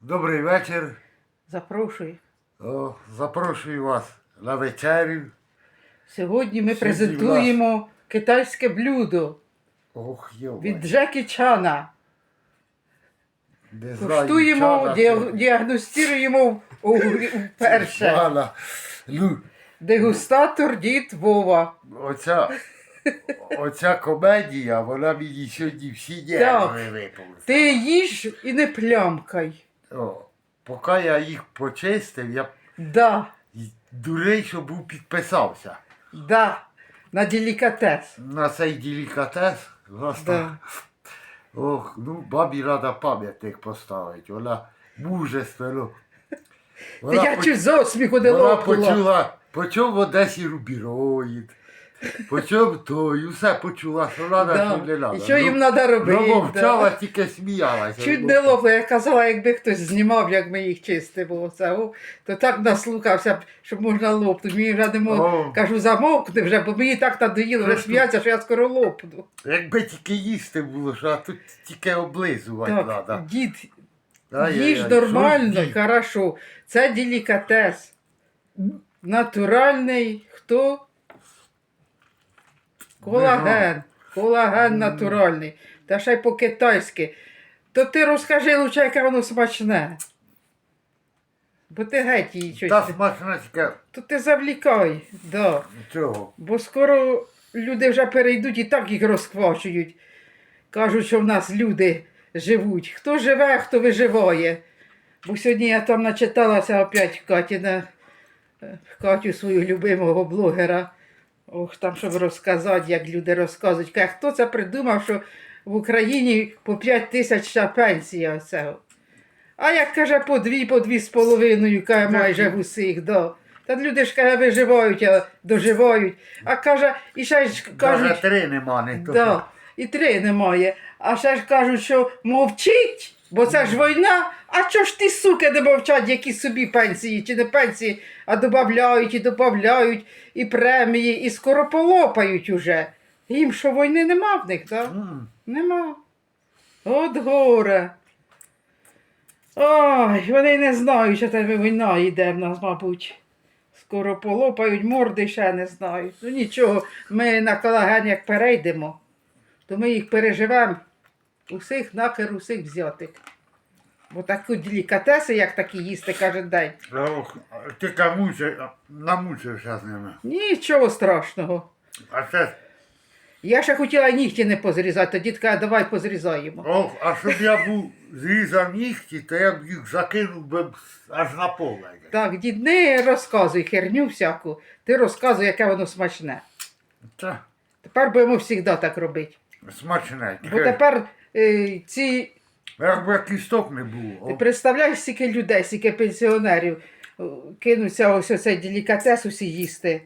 Добрий вечір. Запрошую. О, запрошую вас на вечерю. Сьогодні ми Сьогодні презентуємо китайське блюдо Ох, від Джекі Чана. Не Куштуємо, чана діаг- діагностуємо вперше. Дегустатор дід Вова. оця, оця комедія, вона мені сьогодні всі нерви випали. Ти їж і не плямкай. О, поки я їх почистив, я Да, дурий, що був підписався да, на делікатес. на цей делікатес. Власне, Да. Ох, ну бабі рада пам'ятник поставити. Вона мужественно. Ти я чуть з осміху не вона лопнула. почула, почув в Одесі рубіроїд. Почув той, усе почула, що треба, Да. що не треба. І що їм треба робити? Ну, мовчала, тільки сміялася. Чуть не лопла, я казала, якби хтось знімав, як ми їх чистимо, оце, о, то так наслухався, б, щоб можна лопнути. Мені вже не О. кажу, замовкни вже, бо мені так надоїло, вже сміятися, що я скоро лопну. Якби тільки їсти було, що а тут тільки облизувати Так, треба. дід, Ай-яй-яй, їж що нормально, дід? хорошо. Це делікатес. Натуральний хто? Колаген. Колаген натуральний. Та ще й по-китайськи. То ти розкажи лучше, яке воно смачне. Бо ти геть її щось. Та смачничка То ти завлікай, да. цього. Бо скоро люди вже перейдуть і так їх розквачують. Кажуть, що в нас люди живуть. Хто живе, хто виживає. Бо сьогодні я там начиталася опять в Каті на е, Катю свою любимого блогера. Ох, там, щоб розказати, як люди розказують. Каже, хто це придумав, що в Україні по 5 тисяч пенсія оцього. А як каже, по дві, по дві з половиною, каже, майже в усіх, да. Та люди ж каже, виживають, а доживають. А каже, і ще ж Каже, кажуть, три нема, не то. да, і три немає. А ще ж кажуть, що мовчить, бо це ж війна. А чого ж ті суки не мовчать, які собі пенсії, чи не пенсії, а додають і додають, і премії, і скоро полопають уже. Їм що війни нема в них, так? М. Нема. От горе. Ой, вони не знають, що тебе війна йде в нас, мабуть. Скоро полопають морди, ще не знають. Ну нічого, ми на колаген як перейдемо, то ми їх переживемо. Усіх нахер, усіх взяти. Бо таку делікатеси, як такі їсти кожен день. Ох, ти камучив, намучився з ними. Нічого страшного. А це, Я ще хотіла нігті не позрізати, то дід каже, давай позрізаємо. ох, а щоб я був зрізав нігті, то я б їх закинув би аж на поле. Так, дід, не розказуй херню всяку. Ти розказуй, яке воно смачне. Це Тепер будемо завжди так робити. смачне. Бо тепер е, ці. Якби кісток не було. Ти представляєш, скільки людей, скільки пенсіонерів е, кинуться ось оцей делікатес усі їсти.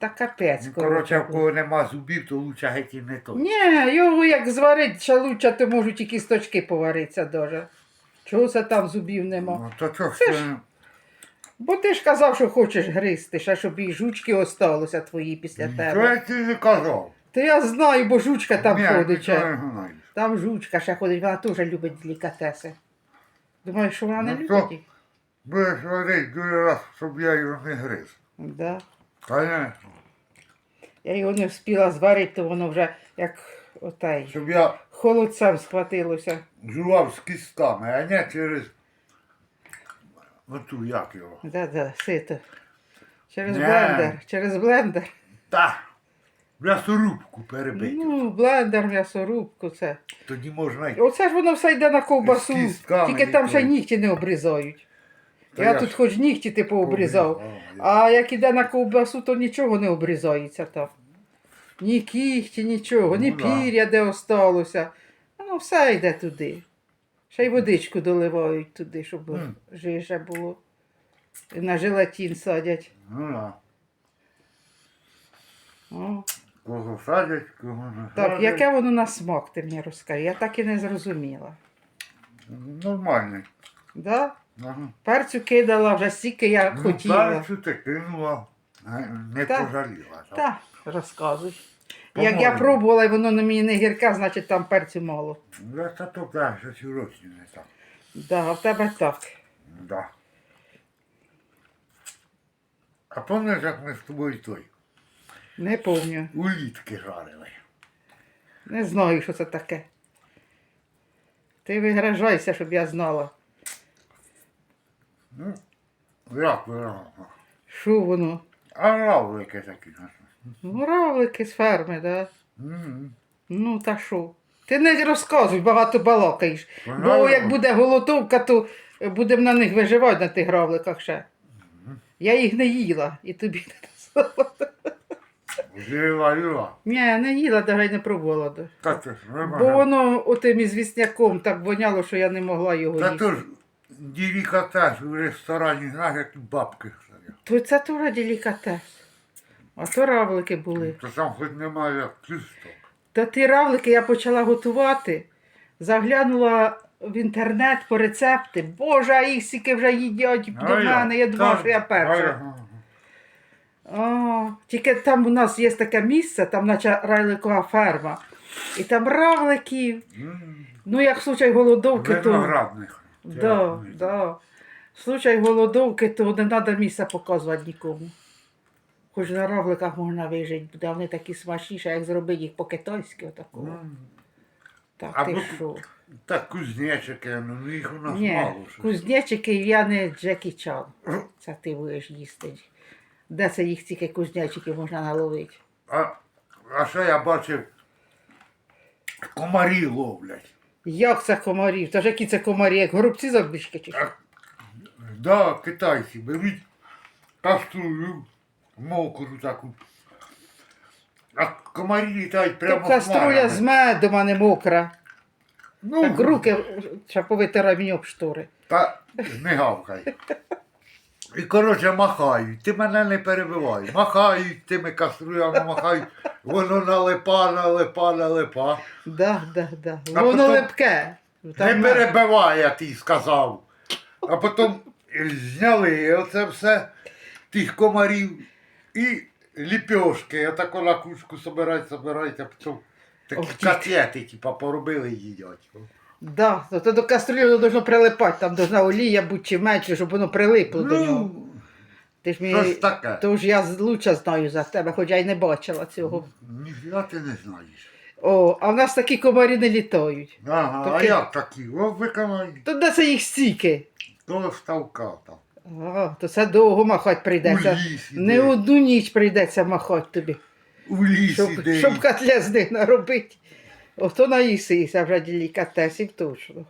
Та капець. Ну, Коротше, в кого нема зубів, то лучше геть і не то. Ні, його як зварить шалуча, то можуть і кісточки поваритися дуже. Чого це там зубів нема? Ну, то чого ж ти- ж- Бо ти ж казав, що хочеш гризти, ще щоб і жучки осталося твої після Що тебе. я ти не казав? Та я знаю, бо жучка там Ні, ходить. ще. не знаю. Там жучка ще ходить, вона теж любить делікатеси. Думаєш, що вона не Ну, любить то- їх? Будеш варити другий раз, щоб я його не гриз. Да. Конечно. Я його не встигла зварити, то воно вже як отай. Щоб я Холодцем схватилося. жував з кістками, а не через оту як його. Да-да, сито. Через Не. блендер. Через блендер. Та, м'ясорубку перебити. Ну, блендер, м'ясорубку, це. Тоді можна й. Оце ж воно все йде на ковбасу. З кістками Тільки там ще ніколи. нігті не обрізають. Та я я тут ж хоч нігті типу обрізав. Обрізав, А як іде на ковбасу, то нічого не обрізається там. Ні кіхті, нічого, ні Ну да. пір'я, де осталося. Ну, все йде туди. Ще й водичку доливають туди, щоб Мгм. жиже було. І на желатин садять. Ну да. О. Кого садять, кого не Так, садять. яке воно на смак, ти мені розкажи. Я так і не зрозуміла. Нормальний. Да? Ага. Перцю кидала вже стільки я Ну, хотіла. перцю ти кинула, не Так. пожаліла. так. Так, розказуй. Як я По-моєму. пробувала і воно на мені не гірке, значить там перцю мало. Ну, Та то що ці не так. Да, а в тебе так. Да. А пам'ятаєш, як ми з тобою той Не помню. улітки жарили? Не знаю, що це таке. Ти вигражайся, щоб я знала. Ну, як ви? Що воно? А равлики такі. Муравлики з ферми, да? Мгм. Ну та що? Ти не розказуй, багато балакаєш. Бо як буде голодовка, то будемо на них виживати на тих гравликах ще. Я їх не їла і тобі не сказала. Жила, жила. Ні, не їла, навіть не пробувала. да. Та це ж Бо воно отим із вісняком так воняло, що я не могла його Та їсти. то ж делікатес в ресторані, знаєш, які бабки стоять. То це то делікатес. А то равлики були. То там хоч немає кісток. Та ті равлики я почала готувати. Заглянула в інтернет по рецепти. Боже, а їх стільки вже їдять до мене. Я думала, що я перша. О, тільки там у нас є таке місце, там наче райликова ферма. І там равликів. Ну, як в случай голодовки, то. Да, да. В случай голодовки, то не треба місця показувати нікому. Хоч на равликах можна вижити, буде вони такі смачніші, як зробити їх по-китайськи отакого. М. Так, А ти бо- що? Так, кузнечики, ну їх у нас Ні, мало. кузнечики я не Джекі Чан. Це ти будеш їсти. Де це їх тільки кузнечики можна наловити? А, а ще я бачив, комарі ловлять. Як це комарів? Та ж які це комарі, як горобці завбішки чи що? А, да, китайці беруть каструлю, мокру таку. А комарі літають прямо То каструля хмарами. з медом, а не мокра. Ну, Так руки ще повитирай мені об штори. Та не гавкай. І коротше махають. Ти мене не перебивай. Махають тими каструлями, махають. Воно налипа, налипа, налипа. Да, да, да. А Воно потім- липке. Не перебивай, я ти сказав. А потім зняли оце все тих комарів і ліпьошки. Отако на кучку собирають, собирають, а потім такі Ох, дід. котлети, типа, поробили і їдять. Да, то, то до каструлі воно должно прилипати, там должна олія бути чи менше, щоб воно прилипло до нього. Ну, Ти ж що мені, ж таке? то ж я з- лучше знаю за тебе, хоча й не бачила цього. Ніфіга ти не знаєш. О, а в нас такі комарі не літають. Ага, а Таке- як такі? О, виконай. То де це їх стільки? До ставка там. А, то це довго махати прийдеться. У лісі Не де. одну ніч прийдеться махати тобі, У лісі щоб, де. щоб котлет з них наробити. Ото наїсися вже делікатесів точно.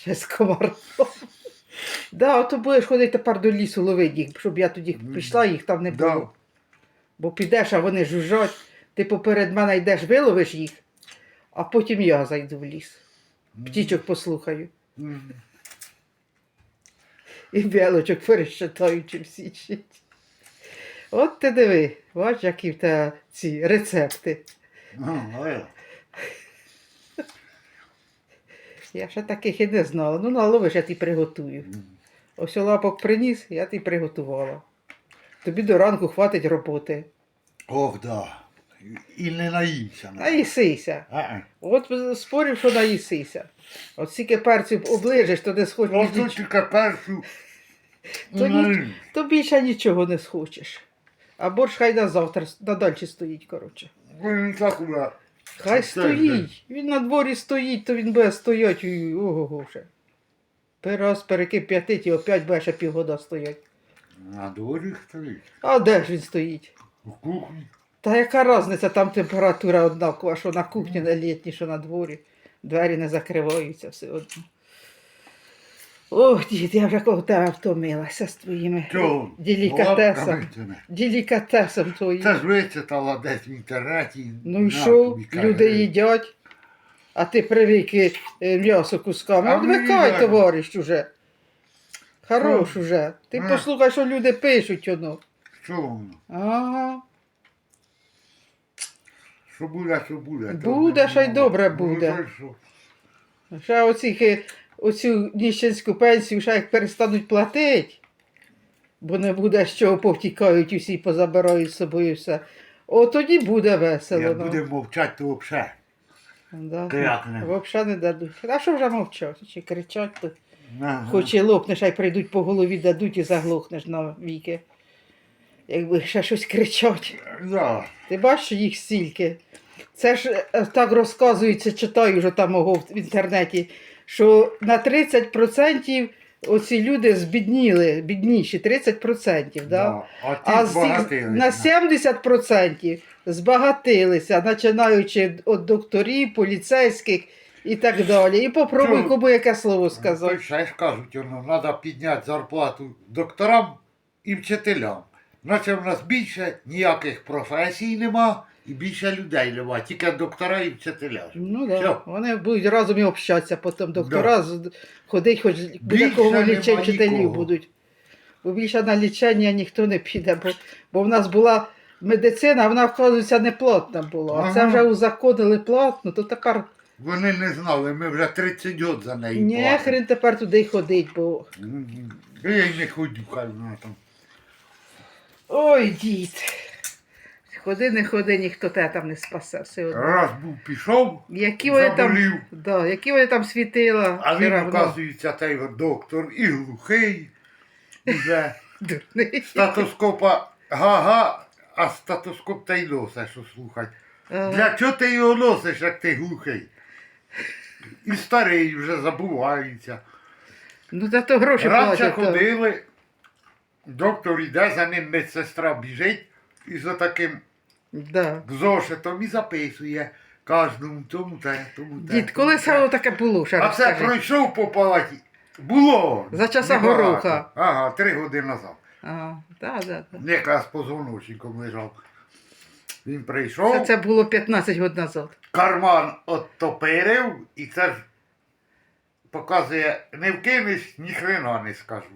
Ще з комаром. Да, ото будеш ходити тепер до лісу ловити їх, щоб я тоді пішла, їх там не було. Да. Бо підеш, а вони жужжать, ти поперед мене йдеш, виловиш їх, а потім я зайду в ліс. Птічок послухаю. І білочок перещитаю, чим січить. От ти диви, бач, які в тебе ці рецепти. Е. Я ще таких і не знала. Ну, наловиш, я ти приготую. Ось лапок приніс, я ти приготувала. Тобі до ранку хватить роботи. Ох, да. І не наїмся. А їсися. А-а. От спорив, що наїсися. От стільки перців оближиш, то не схочеш. Ось тут тільки першу. То, ні, то більше нічого не схочеш. А борщ хай на завтра на дальше стоїть, коротше. Він так ура. Хай Це стоїть. Він на дворі стоїть, то він буде стояти. Ого вже. Раз перекип'ятить і опять буде ще півгода стоять. На дворі стоїть. А де ж він стоїть? У кухні. Та яка різниця, там температура однакова, що на кухні на літній, що на дворі. Двері не закриваються все одно. Ох, дід, я вже коло тебе втомилася з твоїми Чого? делікатесами. Лапками. Делікатесом твоїм. Це ж вичитала десь в інтернеті. Ну і На що? тобі, каже. Люди їдять, а ти привики е, м'ясо кусками. А ми Одвикай, їдемо. товариш, уже. Хорош Що? уже. Ти А. послухай, що люди пишуть воно. Що воно? Ага. Що буде, що буде. Буде, ще й добре ну, буде. що? Ще оці, е, оцю ніщенську пенсію, ще як перестануть платити, бо не буде з чого повтікають усі, позабирають з собою все. О, тоді буде весело. Як ну. буде мовчати, то взагалі. Да. Ти не? Взагалі не дадуть. А що вже мовчать? Чи кричать тут? Ага. Хоч і лопнеш, а й прийдуть по голові, дадуть і заглохнеш на віки. Якби ще щось кричать. Да. Ти бачиш їх стільки. Це ж е, так розказується, читаю вже там в інтернеті, що на 30% оці люди збідніли, бідніші, 30%, да? А ті а з на 70% збагатилися, починаючи від докторів, поліцейських і так далі. І попробуй Чого? кому яке слово сказати. ще ж кажуть, ну, треба підняти зарплату докторам і вчителям. Наче в нас більше ніяких професій нема і більше людей нема, тільки доктора і вчителя. Ну да. Вони будуть разом і общатися, потім доктора з- ходить, хоч буде Більше кого вчителів будуть. Бо більше на лічення ніхто не піде, бо, бо в нас була медицина, вона, вказується, не платна була. А це вже узаконили платну, то тепер Вони не знали, ми вже 30 років за неї ні, хрен тепер туди й ходить, бо. Я й не ходю, хай вона там. Ой, дід. Ходи, не ходи, ніхто тебе там не спасе. Все одно. Раз був пішов, Які вони там, да, які вони там світила, а він, равно. оказується, той от доктор і глухий. Дурний. Статоскопа га-га, а статоскоп та й носиш, що слухай. Ага. Для чого ти його носиш, як ти глухий? І старий вже забувається. Ну, за то гроші Раніше платять. ходили, доктор іде, за ним медсестра біжить і за таким Да. зошитом і записує кожному тому те, тому те. Дід, тому коли те. це таке було, ще А це розкажи. пройшов по палаті. Було. За часа небагато. гороха. Ага, три години назад. Ага, да, да, да. Якраз позвоночником лежав. Він прийшов, Це, це було 15 років назад. карман оттопирив, і це ж показує, не вкинеш, ні хрена не скажу.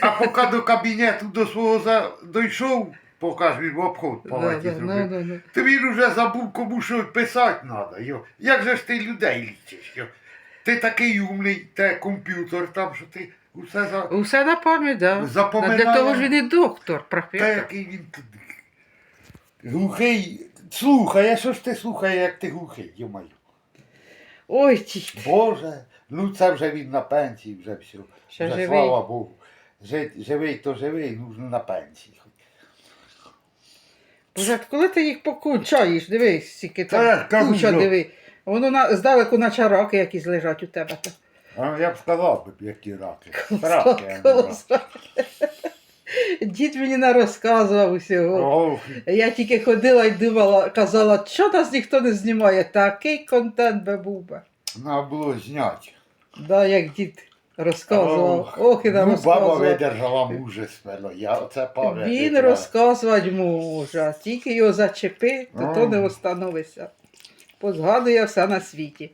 А поки до кабінету до свого за... дійшов, поки він в обход палаті да, зробив. да, да, да. То він уже забув, кому що писати треба. Як же ж ти людей лічиш? Йо? Ти такий умний, те комп'ютер там, що ти усе за. Усе на пам'ять, да. Запоминає. Для того ж він і доктор, Та професор. який він тут. Глухий. Слухай, а що ж ти слухає, як ти глухий, йомаю? Ой, дід. Боже, ну це вже він на пенсії, вже все. Ще вже, живий. Слава Богу. Жи- Живий то живий, ну на пенсії. Боже, коли ти їх покучаєш, дивись, скільки Та я там кажу, куча, що- диви. Воно на, здалеку наче раки якісь лежать у тебе. там. А я б сказав, би, які раки. Раки, а не раки. Колосо. Дід мені не розказував усього. Я тільки ходила і думала, казала, що нас ніхто не знімає, такий контент би був би. Треба було зняти. Да, як дід розказував. Ох, і не ну, баба видержала мужественно. Я оце пам'ятаю. Він розказувати може, тільки його зачепи, то, то не остановися. Позгадує все на світі.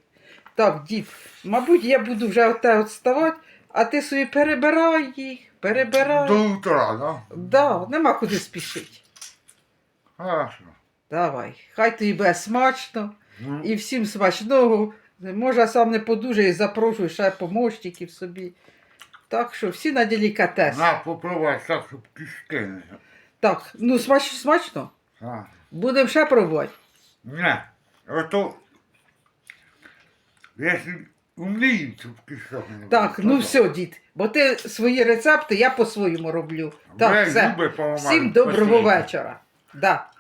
Так, дід, мабуть, я буду вже от те відставати, а ти собі перебирай їх, перебирай. До утра, да? Да, нема куди спішити. Хорошо. Давай, хай тобі буде смачно Ну, і всім смачного. Може, сам не подужаю і запрошую ще помощників собі. Так що всі на делікатес. На, попробуй так, щоб кишки не. Так, ну смач, смачно. А. Будемо ще пробувати. Не, ото, якщо умніють, щоб кишок не Так, було. ну все, дід. Бо ти свої рецепти я по-своєму роблю. Так, Ви все. поламали. Всім доброго Спасибо. вечора. Да.